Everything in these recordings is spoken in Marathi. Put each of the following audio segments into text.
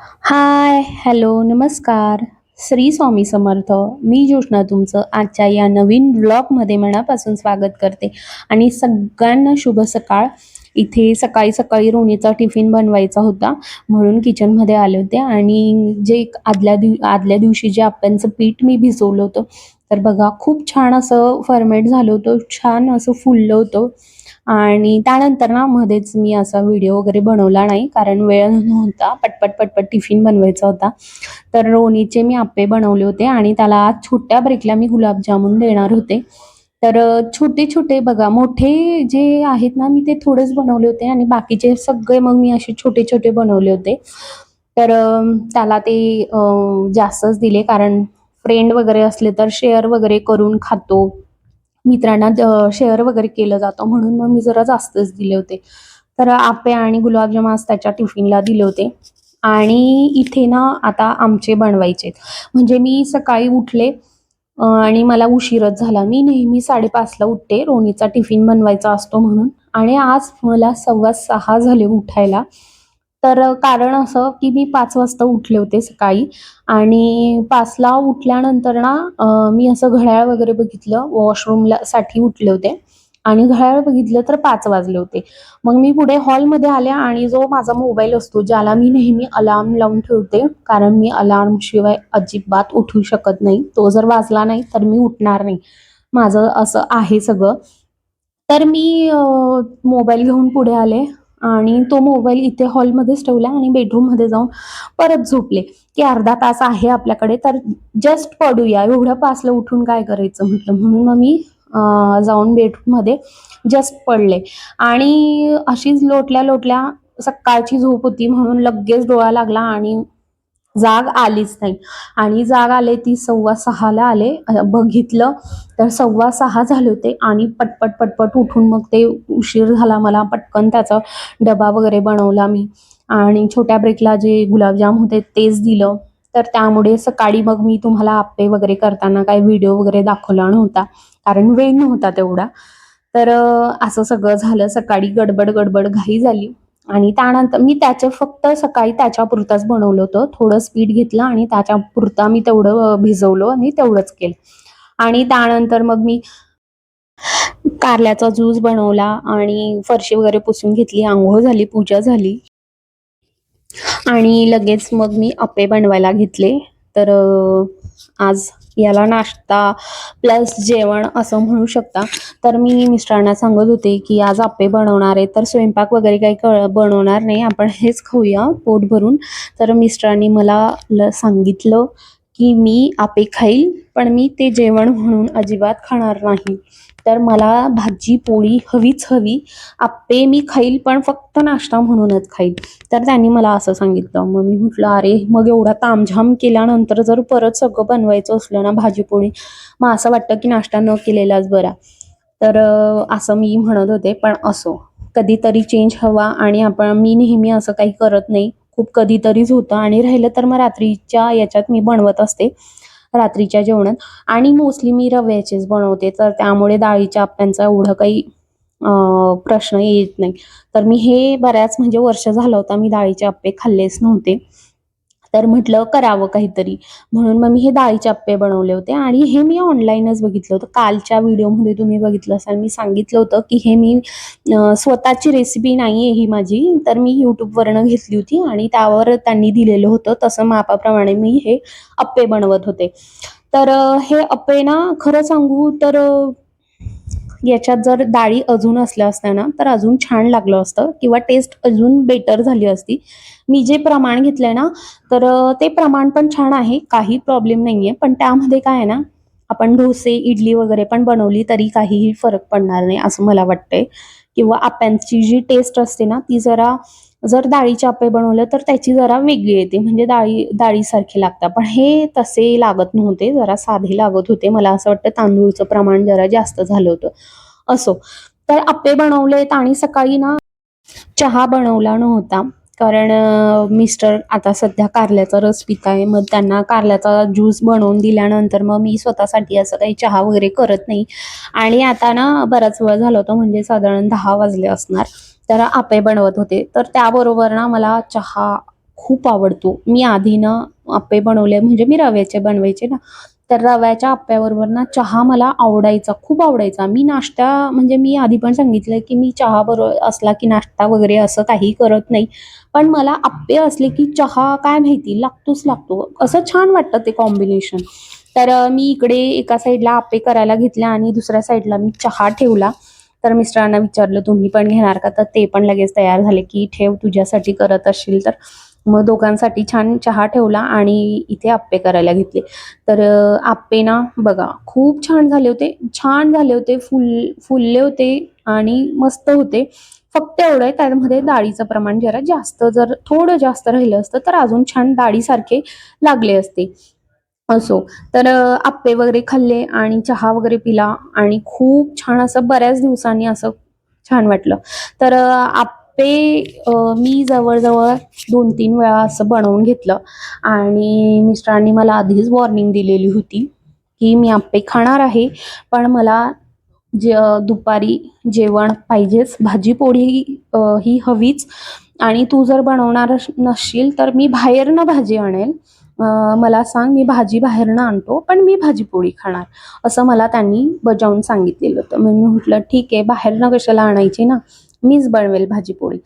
हाय हॅलो नमस्कार. श्री स्वामी समर्थ. मी जोशना तुमचं आजच्या या नवीन ब्लॉगमध्ये मनापासून स्वागत करते. आणि सगळ्यांना शुभ सकाळ. इथे सकाळी सकाळी रोणीचा टिफिन बनवायचा होता. म्हणून किचनमध्ये आले होते. आणि जे एक आदल्या दिव आदल्या दिवशी जे आप्यांचं पीठ मी भिजवलं होतं. तर बघा खूप छान असं फर्मेट झालं होतं. छान असं फुललं होतं. आणि त्यानंतर ना मध्येच मी असा व्हिडिओ वगैरे बनवला नाही कारण वेळ नव्हता. पटपट पटपट टिफिन बनवायचा होता. तर रोणीचे मी आप्पे बनवले होते आणि त्याला आज छोट्या ब्रेकला मी गुलाबजामुन देणार होते. तर छोटे छोटे बघा मोठे जे आहेत ना मी ते थोडेच बनवले होते आणि बाकीचे सगळे मग मी असे छोटे छोटे बनवले होते. तर त्याला ते जास्तच दिले कारण फ्रेंड वगैरे असले तर शेअर वगैरे करून खातो. मित्रांना शेअर वगैरे केलं जातं. म्हणून मग मी जरा जास्तच दिले होते. तर आपे आणि गुलाबजाम आज त्याच्या टिफिनला दिले होते. आणि इथे ना आता आमचे बनवायचे म्हणजे मी सकाळी उठले आणि मला उशीरच झाला. मी नेहमी साडेपाचला उठते रोनीचा टिफिन बनवायचा असतो म्हणून. आणि आज मला सव्वा सहा झाले उठायला. तर कारण असं की मी पाच वाजता उठले होते सकाळी आणि पाचला उठल्यानंतर ना मी असं घड्याळ वगैरे बघितलं. वॉशरूमला साठी उठले होते आणि घड्याळ बघितलं तर पाच वाजले होते. मग मी पुढे हॉलमध्ये आले आणि जो माझा मोबाईल असतो ज्याला मी नेहमी अलार्म लावून ठेवते कारण मी अलार्म शिवाय अजिबात उठू शकत नाही. तो जर वाजला नाही तर मी उठणार नाही. माझं असं आहे सगळं. तर मी मोबाईल घेऊन पुढे आले. आणि तो मोबाईल इथे हॉलमध्येच ठेवला आणि बेडरूममध्ये जाऊन परत झोपले. की अर्धा तास आहे आपल्याकडे तर जस्ट पडूया. एवढं पासलं उठून काय करायचं म्हटलं? म्हणून मग मी जाऊन बेडरूममध्ये जस्ट पडले. आणि अशीच लोटल्या लोटल्या सकाळची झोप होती म्हणून लगेच डोळा लागला आणि जाग आलीच नाही. आणि जाग आले ती सव्वा सहाला आले बघितलं तर सव्वा सहा झाले होते आणि पटपट पटपट उठून मग ते उशीर झाला मला पटकन त्याचा डबा वगैरे बनवला मी. आणि छोट्या ब्रेकला जे गुलाबजाम होते तेच दिलं. तर त्यामुळे सकाळी मग मी तुम्हाला आप्पे वगैरे करताना काही व्हिडिओ वगैरे दाखवला नव्हता. कारण वेळ नव्हता तेवढा. तर असं सगळं झालं. सकाळी गडबड गडबड घाई झाली. आणि त्यानंतर मी त्याचं फक्त सकाळी त्याच्या पुरताच बनवलं होतं. थोडं स्पीड घेतलं आणि त्याच्या पुरता मी तेवढं भिजवलं आणि तेवढंच केलं. आणि त्यानंतर मग मी कारल्याचा ज्यूस बनवला आणि फरशी वगैरे पुसून घेतली. आंघोळ झाली पूजा झाली. आणि लगेच मग मी अप्पे बनवायला घेतले. तर आज याला नाश्ता प्लस जेवण असं म्हणू शकता. तर मी मिस्टरांना सांगत होते की आज आपे बनवणार आहे. तर स्वयंपाक वगैरे काही कळ बनवणार नाही. आपण हेच खाऊया पोट भरून. तर मिस्टरांनी मला ल सांगितलं की मी आपे खाईल पण मी ते जेवण म्हणून अजिबात खाणार नाही. तर मला भाजी पोळी हवीच हवी. आप्पे मी खाईल पण फक्त नाश्ता म्हणूनच खाईल. तर त्यांनी मला असं सांगितलं. मग मी म्हटलं अरे मग एवढा तामझाम केल्यानंतर जर परत सगळं बनवायचं असलं ना भाजीपोळी मग असं वाटतं की नाश्ता न केलेलाच बरा. तर असं मी म्हणत होते पण असो. कधीतरी चेंज हवा आणि आपण मी नेहमी असं काही करत नाही. खूप कधीतरीच होतं आणि राहिलं तर मग रात्रीच्या याच्यात मी बनवत असते. रात्रीच्या जेवणात. आणि मोस्टली मी रव्याचेच बनवते. तर त्यामुळे डाळीच्या आप्यांचा एवढं काही प्रश्न येत नाही. तर मी हे बऱ्याच म्हणजे वर्ष झालं होतं मी डाळीचे आप्पे खाल्लेच नव्हते. तर म्हटलं करावं काहीतरी. म्हणून मग मी हे डाळीचे अप्पे बनवले होते आणि हे मी ऑनलाईनच बघितलं होतं. कालच्या व्हिडिओमध्ये तुम्ही बघितलं असाल मी सांगितलं होतं की हे मी स्वतःची रेसिपी नाही आहे ही माझी. तर मी यूट्यूबवरनं घेतली होती आणि त्यावर त्यांनी दिलेलं होतं. तसं मापाप्रमाणे मी हे अप्पे बनवत होते. तर हे अप्पे ना खरं सांगू तर याच्यात जर डाळी अजून असल्या असत्या ना तर अजून छान लागलं असतं किंवा टेस्ट अजून बेटर झाली असती. मी जे प्रमाण घेतलंय ना तर ते प्रमाण पण छान आहे काही प्रॉब्लेम नाहीये. पण त्यामध्ये काय आहे ना आपण डोसे इडली वगैरे पण बनवली तरी काहीही फरक पडणार नाही असं मला वाटतंय. किंवा आप्यांची जी टेस्ट असते ना ती जरा जर डाळीचे आप्पे बनवलं तर त्याची जरा वेगळी येते. म्हणजे डाळी डाळीसारखी लागतात. पण हे तसे लागत नव्हते. जरा साधे लागत होते. मला असं वाटतं तांदूळचं प्रमाण जरा जास्त झालं होतं. असो. तर आप्पे बनवलेत आणि सकाळी ना चहा बनवला नव्हता. कारण मिस्टर आता सध्या कारल्याचा रस पित आहे. मग त्यांना कारल्याचा ज्यूस बनवून दिल्यानंतर मग मी स्वतःसाठी असं काही चहा वगैरे करत नाही. आणि आता ना बराच वेळ झाला होता म्हणजे साधारण दहा वाजले असणार. तर आप्पे बनवत होते. तर त्याबरोबर ना मला चहा खूप आवडतो. मी आधी ना आप्पे बनवले म्हणजे मी रव्याचे बनवायचे ना तर रव्याच्या आप्प्याबरोबर ना चहा मला आवडायचा खूप आवडायचा. मी नाश्ता म्हणजे मी आधी पण सांगितलं की मी चहा बरोबर असला की नाश्ता वगैरे असं काही करत नाही. पण मला आप्पे असले की चहा काय माहिती लागतोच लागतो. असं छान वाटतं ते कॉम्बिनेशन तर मी इकडे एका साईडला आप्पे करायला घेतल्या आणि दुसऱ्या साईडला मी चहा ठेवला. तर मिस्टरांना विचारलं तुम्ही पण घेणार का? तर ते पण लगेच तयार झाले की ठेव तुझ्यासाठी करत असशील तर. मग दोघांसाठी छान चहा ठेवला आणि इथे आप्पे करायला घेतले. तर आप्पे ना बघा खूप छान झाले होते. छान झाले होते फुल फुलले होते आणि मस्त होते. फक्त एवढं आहे त्यामध्ये डाळीचं प्रमाण जरा जास्त जर थोडं जास्त राहिलं असतं तर अजून छान डाळीसारखे लागले असते. असो तर आप्पे वगैरे खाल्ले आणि चहा वगैरे पिला आणि खूप छान असं बऱ्याच दिवसांनी असं छान वाटलं. तर आप ते मी जवळजवळ दोन तीन वेळा असं बनवून घेतलं. आणि मिस्टरांनी मला आधीच वॉर्निंग दिलेली होती की मी आप्पे खाणार आहे पण मला जे दुपारी जेवण पाहिजेच भाजी पोळी ही हवीच. आणि तू जर बनवणार नसशील तर मी बाहेरनं भाजी आणेल. मला सांग मी भाजी बाहेरनं आणतो पण मी भाजी पोळी खाणार. असं मला त्यांनी बजावून सांगितलेलं होतं. मग मी म्हटलं ठीक आहे बाहेरनं कशाला आणायची ना? मीच बनवेल भाजी पोळी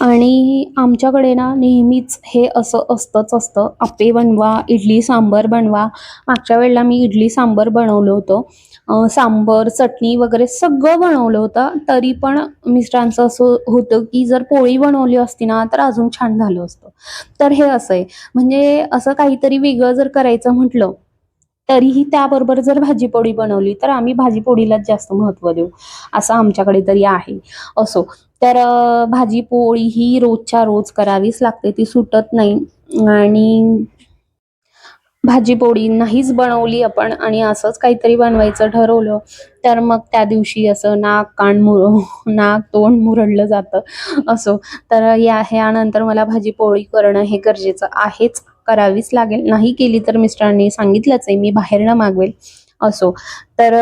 आणि आमच्याकडे ना नेहमीच हे असं असतंच असतं. आपे बनवा इडली सांबर बनवा. मागच्या वेळेला मी इडली सांबर बनवलं होतं. सांबर चटणी वगैरे सगळं बनवलं होतं. तरी पण मिस्टरांचं असं होतं की जर पोळी बनवली असती ना तर अजून छान झालं असतं. तर हे असं आहे. म्हणजे असं काहीतरी वेगळं जर करायचं म्हटलं तरीही त्याबरोबर जर भाजीपोळी बनवली तर आम्ही भाजीपोळीलाच जास्त महत्त्व देऊ असं आमच्याकडे तरी आहे. असो तर भाजी पोळी ही रोजच्या रोज करावीच लागते ती सुटत नाही. आणि भाजी पोळी नाहीच बनवली आपण आणि असंच काहीतरी बनवायचं ठरवलं तर मग त्या दिवशी असं नाक कान मुर नाक तोंड मुरडलं जातं. असो तर या ह्यानंतर मला भाजी पोळी करणं हे गरजेचं आहेच. करावीच लागेल. नाही केली तर मिस्टरांनी सांगितलंच आहे मी बाहेरनं मागवेल असो. तर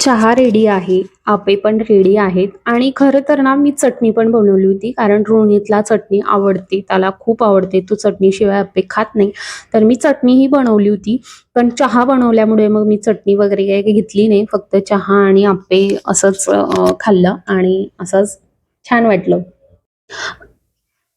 चहा रेडी आहे आपे पण रेडी आहेत. आणि खरं तर ना मी चटणी पण बनवली होती कारण रोहितला चटणी आवडते त्याला खूप आवडते. तो चटणीशिवाय आप्पे खात नाही. तर मी चटणीही बनवली होती पण चहा बनवल्यामुळे मग मी चटणी वगैरे काही घेतली नाही. फक्त चहा आणि आप्पे असंच खाल्लं आणि असंच छान वाटलं.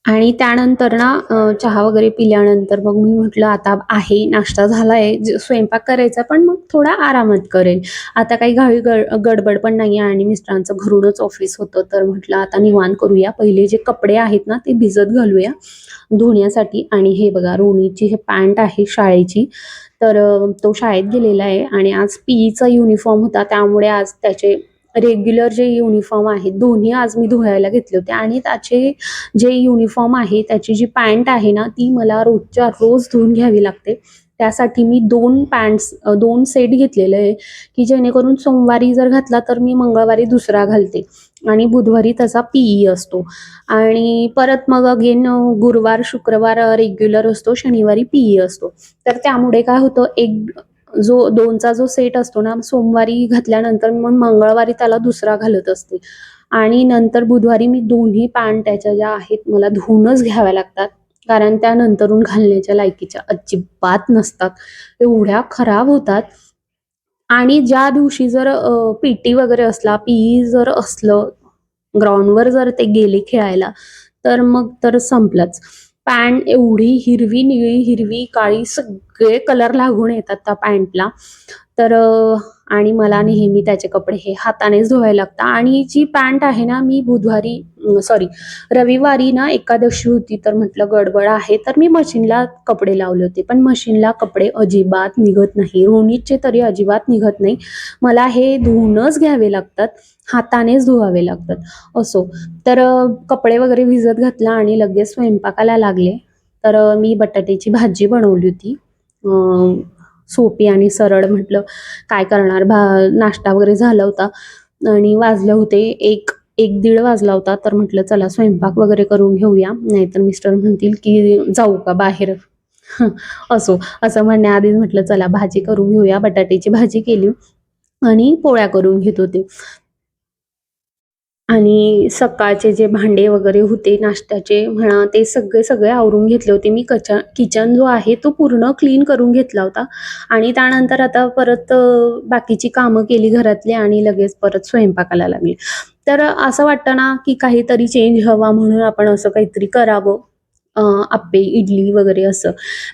आणि त्यानंतर ना अ, चहा वगैरे पिल्यानंतर मग मी म्हटलं आता आहे नाश्ता झालाय ज- स्वयंपाक करायचा पण मग थोडा आरामात करेल आता काही घाई गड गडबड पण नाही आहे आणि मिस्टरांचं घरूनच ऑफिस होतं तर म्हटलं आता निवांत करूया पहिले जे कपडे आहेत ना ते भिजत घालूया धुण्यासाठी. आणि हे बघा रोणीची हे पॅन्ट आहे शाळेची तर अ, तो शाळेत गेलेला आहे आणि आज पीईचा युनिफॉर्म होता त्यामुळे आज त्याचे रेग्युलर जे युनिफॉर्म आहेत दोन्ही आज मी धुवायला घेतले होते. आणि त्याचे जे युनिफॉर्म आहे त्याची जी पॅन्ट आहे ना ती मला रोजच्या रोज धुवून घ्यावी लागते. त्यासाठी मी दोन पॅन्ट्स दोन सेट घेतलेले आहे की जेणेकरून सोमवारी जर घातला तर मी मंगळवारी दुसरा घालते. आणि बुधवारी त्याचा पीई असतो. आणि परत मग अगेन गुरुवार शुक्रवार रेग्युलर असतो शनिवारी पीई असतो. तर त्यामुळे काय होतं एक जो दोनचा जो सेट असतो ना सोमवारी घातल्यानंतर मग मंगळवारी त्याला दुसरा घालत असते. आणि नंतर बुधवारी मी दोन्ही पॅन्ट त्याच्या ज्या आहेत मला धुवूनच घ्याव्या लागतात. कारण त्या नंतरून घालण्याच्या लायकीच्या अजिबात नसतात. एवढ्या खराब होतात. आणि ज्या दिवशी जर पीटी वगैरे असला पीई जर असलं ग्राउंडवर जर ते गेले खेळायला तर मग तर संपलंच. पॅन्ट एवढी हिरवी निळी हिरवी काळी सगळे कलर लागून येतात त्या पॅन्टला. तर आणि मला नेहमी त्याचे कपडे हे हातानेच धुवायला लागतात. आणि जी पॅन्ट आहे ना मी बुधवारी सॉरी रविवारी ना एकादशी होती तर म्हटलं गडबड आहे तर मी मशीनला कपडे लावले होते. पण मशीनला कपडे अजिबात निघत नाही. रोनीचे तरी अजिबात निघत नाही. मला हे धुवूनच घ्यावे लागतात. हातानेच धुवावे लागतात. असो. तर कपडे वगैरे भिजत घातला आणि लगेच स्वयंपाकाला लागले. तर मी बटाट्याची भाजी बनवली होती. सोपी आणि सरळ म्हटलं काय करणार? भा नाश्ता वगैरे झाला होता आणि वाजले होते एक एक दीड वाजला होता तर म्हटलं चला स्वयंपाक वगैरे करून घेऊया. नाहीतर मिस्टर म्हणतील की जाऊ का बाहेर? असो असं म्हणण्याआधीच म्हटलं चला भाजी करून घेऊया. बटाट्याची भाजी केली आणि पोळ्या करून घेत होते. आणि सकाळचे जे भांडे वगैरे होते नाश्त्याचे म्हणा ते सगळे सगळे आवरून घेतले होते. मी कचा किचन जो आहे तो पूर्ण क्लीन करून घेतला होता. आणि त्यानंतर आता परत बाकीची कामं केली घरातली आणि लगेच परत स्वयंपाकाला लागली. तर असं वाटतं ना की काहीतरी चेंज हवा म्हणून आपण असं काहीतरी करावं. आप्पे इडली वगैरे असं.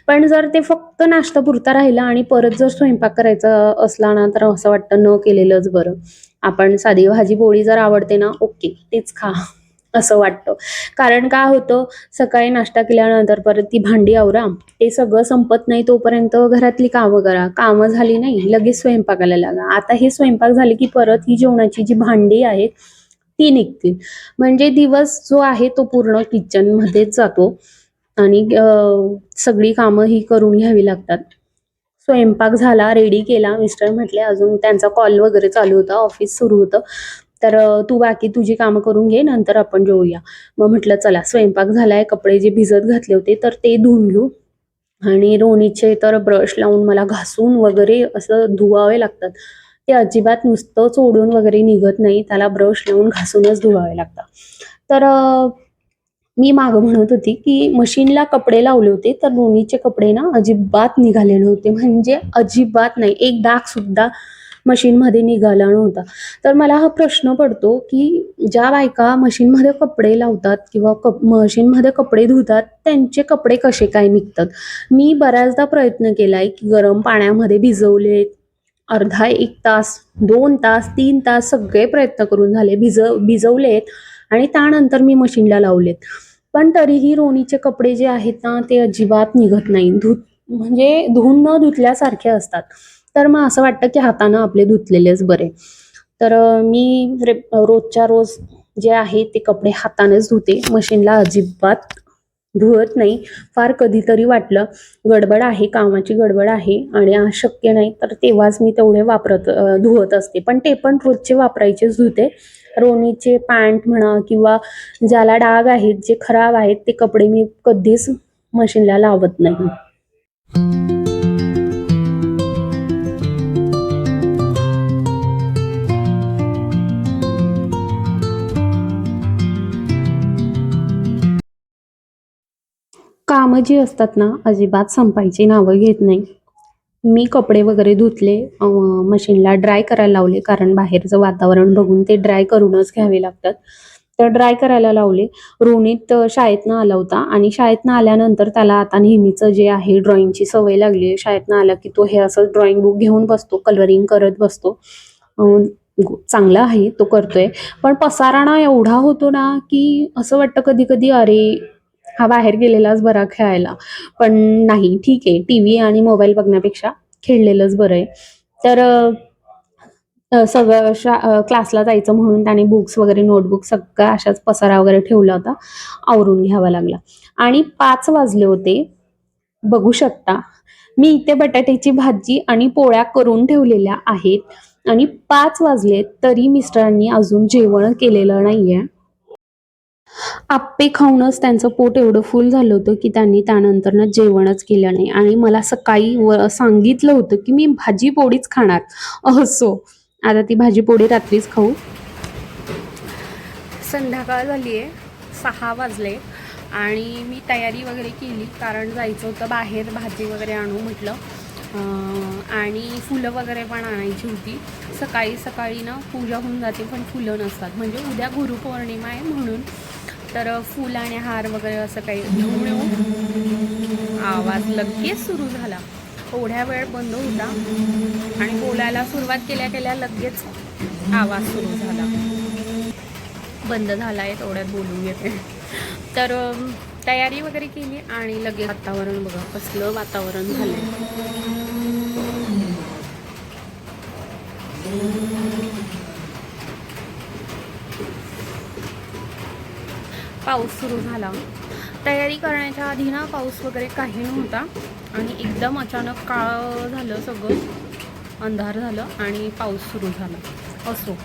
पण जर ते फक्त नाश्ता पुरता राहिला आणि परत जर स्वयंपाक करायचा असला ना तर असं वाटतं न केलेलंच बरं. आपण साधी भाजी पोळी जर आवडते ना ओके तेच खा असं वाटतं. कारण काय होतं सकाळी नाश्ता केल्यानंतर परत ती भांडी आवरा ते सगळं संपत नाही तोपर्यंत घरातली कामं करा. कामं झाली नाही लगेच स्वयंपाकाला लागा. आता हे स्वयंपाक झाले की परत ही जेवणाची जी भांडी आहेत ती निघतील. म्हणजे दिवस जो आहे तो पूर्ण किचनमध्येच जातो. आणि सगळी कामं ही करून घ्यावी लागतात. स्वयंपाक झाला रेडी केला. मिस्टर म्हटले अजून त्यांचा कॉल वगैरे चालू होता ऑफिस सुरू होतं. तर तू बाकी तुझी कामं करून घे नंतर आपण जेवूया मग म्हटलं चला स्वयंपाक झालाय कपडे जे भिजत घातले होते तर ते धुवून घेऊ. आणि रोनीचे तर ब्रश लावून मला घासून वगैरे असं धुवावे लागतात. ते अजिबात नुसतं चोडून वगैरे निघत नाही त्याला ब्रश लावून घासूनच धुवावे लागतात. तर मी मागं म्हणत होती की मशीनला कपडे लावले होते तर रोनीचे कपडे ना अजिबात निघाले नव्हते म्हणजे अजिबात नाही एक डाग सुद्धा मशीनमध्ये निघाला नव्हता. तर मला हा प्रश्न पडतो की ज्या बायका मशीनमध्ये कपडे लावतात किंवा कप मशीनमध्ये कपडे धुतात त्यांचे कपडे कसे काय निघतात? मी बऱ्याचदा प्रयत्न केलाय की गरम पाण्यामध्ये भिजवले अर्धा एक तास दोन तास तीन तास सगळे प्रयत्न करून झाले भिज भिजवलेत आणि त्यानंतर मी मशीनला लावलेत. पण तरीही रोनीचे कपडे जे आहेत ना ते अजिबात निघत नाही. धुत म्हणजे धुवून न धुतल्यासारखे असतात. तर मग असं वाटतं की हातानं आपले धुतलेलेच बरे. तर मी रे रोजच्या रोज जे आहे ते कपडे हातानेच धुते. मशीनला अजिबात धुवत नाही. फार कधीतरी वाटलं गडबड आहे कामाची गडबड आहे आणि शक्य नाही तर तेव्हाच मी तेवढे वापरत धुवत असते. पण ते पण रोजचे वापरायचेच धुते. रोनीचे पॅन्ट म्हणा किंवा ज्याला डाग आहेत जे खराब आहेत ते कपडे मी कधीच मशीनला लावत नाही. कामं जी असतात ना अजिबात संपायची नावं घेत नाही. मी कपडे वगैरे धुतले मशीनला ड्राय करायला लावले कारण बाहेरचं वातावरण बघून ते ड्राय करूनच घ्यावे लागतात. तर ड्राय करायला लावले. रोनित शाळेतनं आला होता आणि शाळेतनं आल्यानंतर त्याला आता नेहमीचं जे आहे ड्रॉइंगची सवय लागली. आहे शाळेतनं आला की तो हे असं ड्रॉइंग बुक घेऊन बसतो कलरिंग करत बसतो. चांगला आहे तो करतोय. पण पसाराणा एवढा होतो ना की असं वाटतं कधी कधी अरे हा बाहेर गेलेलाच बरा खेळायला. पण नाही ठीक आहे. टी व्ही आणि मोबाईल बघण्यापेक्षा खेळलेलंच बरं आहे. तर सगळं शा क्लासला जायचं म्हणून त्याने बुक्स वगैरे नोटबुक सगळा अशाच पसारा वगैरे ठेवला होता. आवरून घ्यावा लागला. आणि पाच वाजले होते. बघू शकता. मी इथे बटाट्याची भाजी आणि पोळ्या करून ठेवलेल्या आहेत. आणि पाच वाजले तरी मिस्टरांनी अजून जेवण केलेलं नाहीये. आप्पे खाऊनच त्यांचं पोट एवढं फुल झालं होतं की त्यांनी त्यानंतर ना जेवणच केलं नाही. आणि मला सकाळी व सांगितलं होतं की मी भाजी पोळीच खाणार. असो. आता ती भाजी पोळी रात्रीच खाऊ. संध्याकाळ झाली आहे. सहा वाजले. आणि मी तयारी वगैरे केली कारण जायचं होतं बाहेर भाजी वगैरे आणू म्हटलं. आणि फुलं वगैरे पण आणायची होती. सकाळी सकाळी ना पूजा होऊन जाते पण फुलं नसतात. म्हणजे उद्या गुरुपौर्णिमा आहे म्हणून. तर फुल आणि हार वगैरे असं काही घेऊन येऊ. आवाज लगेच सुरू झाला. थोड्या वेळ बंद होता. आणि बोलायला सुरुवात केल्या केल्या लगेच आवाज सुरू झाला. बंद झाला आहे तेवढ्यात बोलून घेते तर तयारी वगैरे केली आणि लगेच वातावरण बघा कसलं वातावरण झालंय. पाऊस सुरू झाला. तयारी करण्याच्या आधी ना पाऊस वगैरे काही नव्हता आणि एकदम अचानक काळं झालं सगळं अंधार झालं आणि पाऊस सुरू झाला. असो.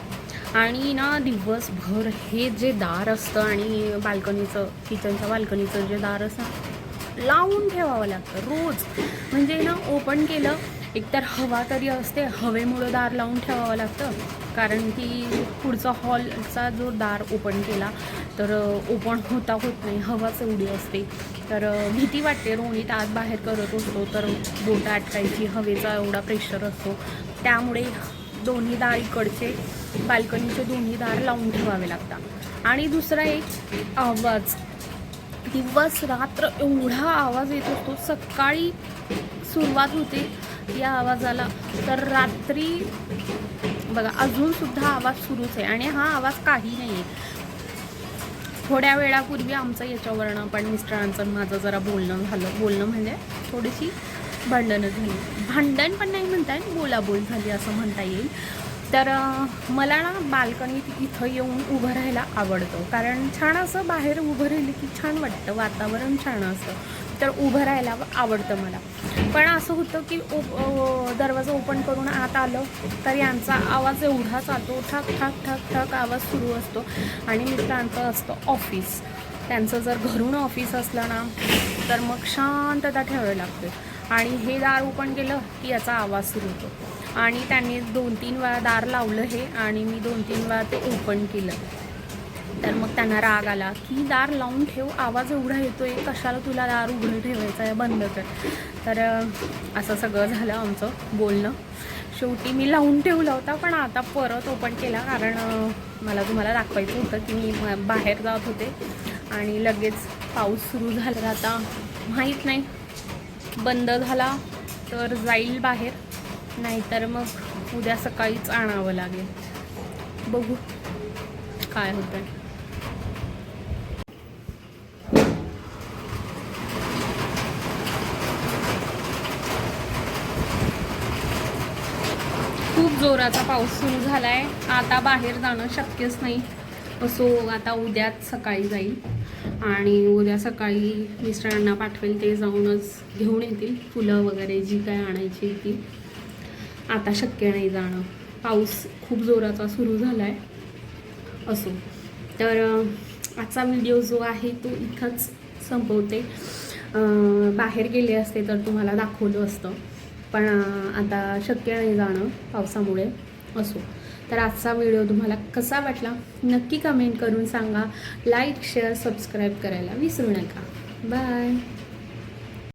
आणि ना दिवसभर हे जे दार असतं आणि बाल्कनीचं किचनच्या बाल्कनीचं जे दार असतं लावून ठेवावं लागतं रोज. म्हणजे ना ओपन केलं एकतर हवा तरी असते हवेमुळं दार लावून ठेवावं लागतं. कारण की पुढचा हॉलचा जो दार ओपन केला तर ओपन होता होत नाही हवाच एवढी असते. तर भीती वाटते रोणीत आत बाहेर करत असतो तर बोटं अटकायची हवेचा एवढा प्रेशर असतो. त्यामुळे दोन्ही दार इकडचे बाल्कनीचे दोन्ही दार लावून ठेवावे लागतात. आणि दुसरा एक आवाज. दिवस रात्र एवढा आवाज येत असतो सकाळी सुरुवात होते या आवाजाला. तर रात्री बघा अजूनसुद्धा आवाज सुरूच आहे. आणि हा आवाज काही नाही आहे. थोड्या वेळापूर्वी आमचं याच्यावरनं पण मिस्टरांचं माझं जरा बोलणं झालं. बोलणं म्हणजे थोडीशी भांडणं झाली. भांडण पण नाही म्हणता येईल बोलाबोल झाली असं म्हणता येईल. तर मला ना बाल्कनीत इथं येऊन उभं राहायला आवडतं. कारण छान असं बाहेर उभं राहिलं की छान वाटतं वातावरण छान असतं. तर उभं राहायला आवडतं मला. पण असं होतं की ओप दरवाजा ओपन करून आत आलं तर यांचा आवाज एवढा चालतो ठक ठक ठक ठक आवाज सुरू असतो. आणि मित्रांचं असतं ऑफिस. त्यांचं जर घरून ऑफिस असलं ना तर मग शांतता ठेवावी लागते. आणि हे दार ओपन केलं की याचा आवाज सुरू होतो. आणि त्यांनी दोन तीन वेळा दार लावलं हे आणि मी दोन तीन वेळा ते ओपन केलं. तर मग त्यांना राग आला की दार लावून ठेव आवाज एवढा येतोय कशाला तुला दार उघडं ठेवायचं आहे बंद कर. तर असं सगळं झालं आमचं बोलणं. शेवटी मी लावून ठेवला होता पण आता परत ओपन केला कारण मला तुम्हाला दाखवायचं होतं की मी म- बाहेर जात होते आणि लगेच पाऊस सुरू झाला. आता माहीत नाही बंद झाला तर जाईल बाहेर. नाहीतर मग उद्या सकाळीच आणावं लागेल. बघू काय होतं आहे खूप जोराचा पाऊस सुरू झाला आहे आता बाहेर जाणं शक्यच नाही. असो आता उद्याच सकाळी जाईल. आणि उद्या सकाळी मिस्टरांना पाठवेल ते जाऊनच घेऊन येतील. फुलं वगैरे जी काय आणायची ती. आता शक्य नाही जाणं. पाऊस खूप जोराचा सुरू झाला आहे असो. तर आजचा व्हिडिओ जो आहे तो इथंच संपवते. बाहेर गेले असते तर तुम्हाला दाखवलं असतं. पण आता शक्य नाही जाणं पावसामुळे. असो. तर आजचा व्हिडिओ तुम्हाला कसा वाटला? नक्की कमेंट करून सांगा. लाईक शेअर सबस्क्राईब करायला विसरू नका. बाय